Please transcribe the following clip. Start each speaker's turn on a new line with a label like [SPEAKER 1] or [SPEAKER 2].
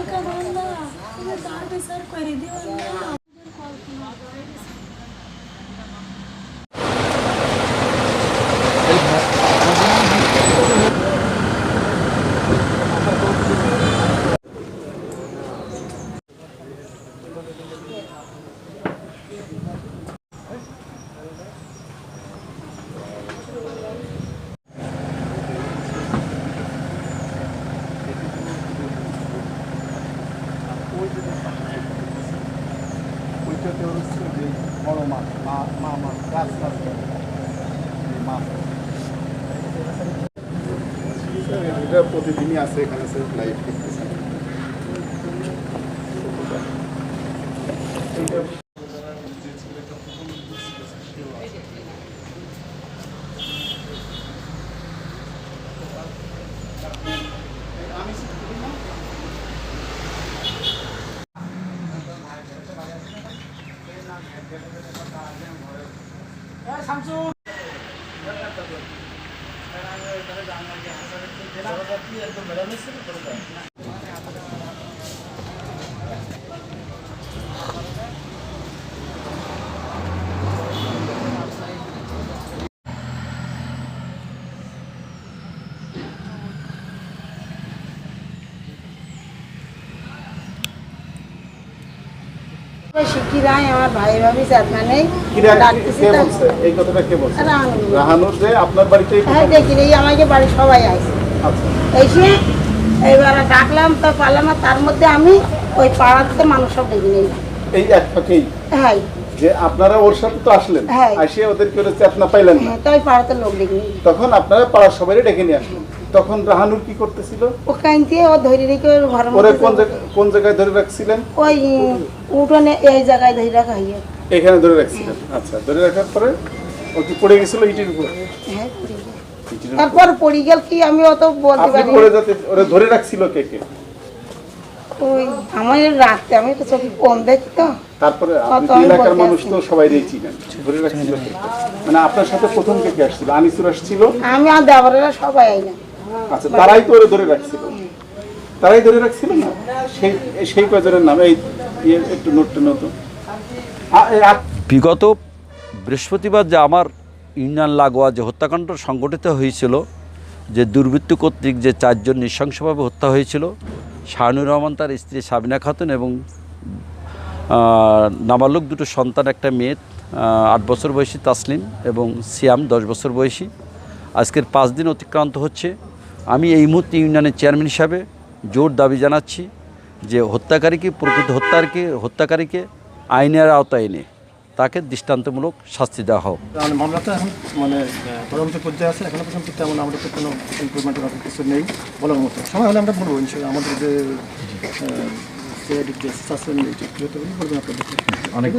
[SPEAKER 1] उनका रोल ना उन्हें दाल भी सर्व कर दी और ना
[SPEAKER 2] ওইটাতে হচ্ছে যে বড় মাছ মা মা মাছ গাছ মাছ মাছ এটা প্রতিদিনই আছে এখানে স্যার লাইভ করতেছে
[SPEAKER 3] শিখিরাই আমার ভাই ভাবি চাকমা নেই। ডাকতেছি
[SPEAKER 2] কে
[SPEAKER 3] তো-
[SPEAKER 2] বলছে? এই কথাটা কে বলছে?
[SPEAKER 3] রাহানুর।
[SPEAKER 2] রাহানুর আপনার বাড়িতে
[SPEAKER 3] হ্যাঁ দেখি এই আমাকে বাড়ির সবাই আসে
[SPEAKER 2] আচ্ছা।
[SPEAKER 3] এসে ডাকলাম তো পারলাম না তার মধ্যে আমি ওই পাড়াতে মানুষ সব ডেকে নিই।
[SPEAKER 2] এই এক ফাঁকেই
[SPEAKER 3] হ্যাঁ।
[SPEAKER 2] যে আপনারা ওর সাথে তো আসলেন।
[SPEAKER 3] হ্যাঁ।
[SPEAKER 2] আসিয়ে ওদেরকে ওরা চেতনা পাইলেন না।
[SPEAKER 3] হ্যাঁ পাড়াতে লোক ডেকে
[SPEAKER 2] তখন আপনারা পাড়ার সবাই ডেকে নিয়ে আসলেন। তখন রাহানুর কি করতেছিল?
[SPEAKER 3] ওখান থেকে ও ধরে রেখে ওর ঘরের
[SPEAKER 2] ওরে কোন জায়গা- কোন জায়গায় ধরে রাখছিলেন?
[SPEAKER 3] ওই উঠোনে এই জায়গায় ধরে রাখা হইয়া
[SPEAKER 2] এখানে ধরে রাখছিলেন। আচ্ছা ধরে রাখার পরে ও কি পড়ে গেছিল ইটির উপর?
[SPEAKER 3] হ্যাঁ। তারপর পড়ে গেল কি আমি অত বলতে পারি
[SPEAKER 2] আপনি
[SPEAKER 3] পড়ে
[SPEAKER 2] যেতে ওরে ধরে রাখছিল কে কে?
[SPEAKER 3] ওই আমার রাখতে আমি তো চোখে কম দেখি তো।
[SPEAKER 2] তারপরে এলাকার মানুষ তো সবাই চিনেন। ধরে রাখছিল? মানে আপনার সাথে প্রথম কে কে আসছিল? আনিসুর আসছিল?
[SPEAKER 3] আমি আর দেওয়ারেরা সবাই আইলাম।
[SPEAKER 2] আচ্ছা তারাই তো ধরে রাখছিল। তারাই ধরে রাখছিল না? সেই সেই কয়জনের নাম? এই ইয়ে একটু নোটটা নতুন
[SPEAKER 4] বিগত বৃহস্পতিবার যে আমার ইউনিয়ন লাগোয়া যে হত্যাকাণ্ড সংগঠিত হয়েছিল যে দুর্বৃত্ত কর্তৃক যে চারজন নৃশংসভাবে হত্যা হয়েছিল শাহানুর রহমান তার স্ত্রী সাবিনা খাতুন এবং নাবালক দুটো সন্তান একটা মেয়ে আট বছর বয়সী তাসলিম এবং সিয়াম দশ বছর বয়সী। আজকের পাঁচ দিন অতিক্রান্ত হচ্ছে। আমি এই মুহূর্তে ইউনিয়নের চেয়ারম্যান হিসাবে জোর দাবি জানাচ্ছি যে হত্যাকারীকে প্রকৃত হত্যারকে হত্যাকারীকে আইনের আওতায় এনে তাকে দৃষ্টান্তমূলক শাস্তি দেওয়া হোক।
[SPEAKER 5] মানে মামলাটা এখন মানে তদন্ত পর্যায়ে আছে এখনও পর্যন্ত তেমন আমাদের তো কোনো ইমপ্রুভমেন্টের কিছু নেই বলার মতো। সময় হলে আমরা বলব আমাদের যে অনেক